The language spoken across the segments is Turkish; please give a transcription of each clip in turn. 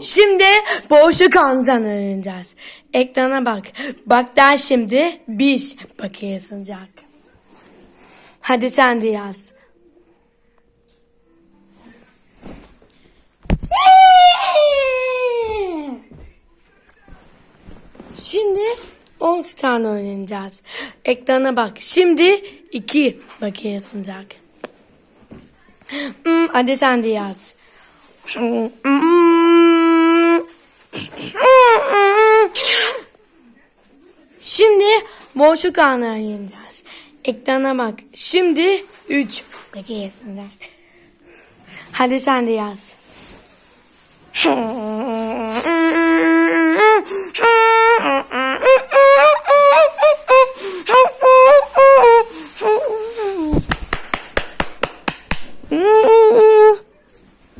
Şimdi boşluk anlayacağını öğreneceğiz. Ekrana bak. Baktan şimdi biz bakı yazılacak. Hadi sen de yaz. Şimdi 10 çıkanı öğreneceğiz. Ekrana bak. Şimdi 2 bakı yazılacak. Hmm, hadi sen de yaz. Şimdi boşluk anı yeneceğiz. Ekrana bak. Şimdi 3 bekleyesinler. Hadi sen de yaz.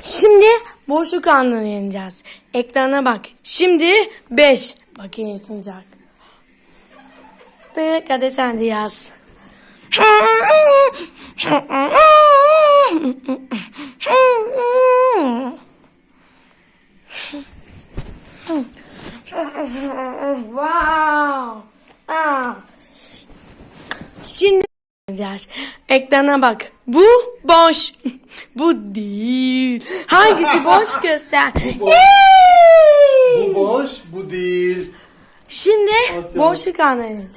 Şimdi boşluk anını yeneceğiz. Ekrana bak. Şimdi 5 bakın sıcak. Bebek hadi sen de yaz. wow. Aa. Şimdi yapacağız. Ekrana bak. Bu boş. Bu değil. Hangisi boş göster. Bu boş. Bu boş, bu değil. Şimdi Asya. boşluk anlayacağız.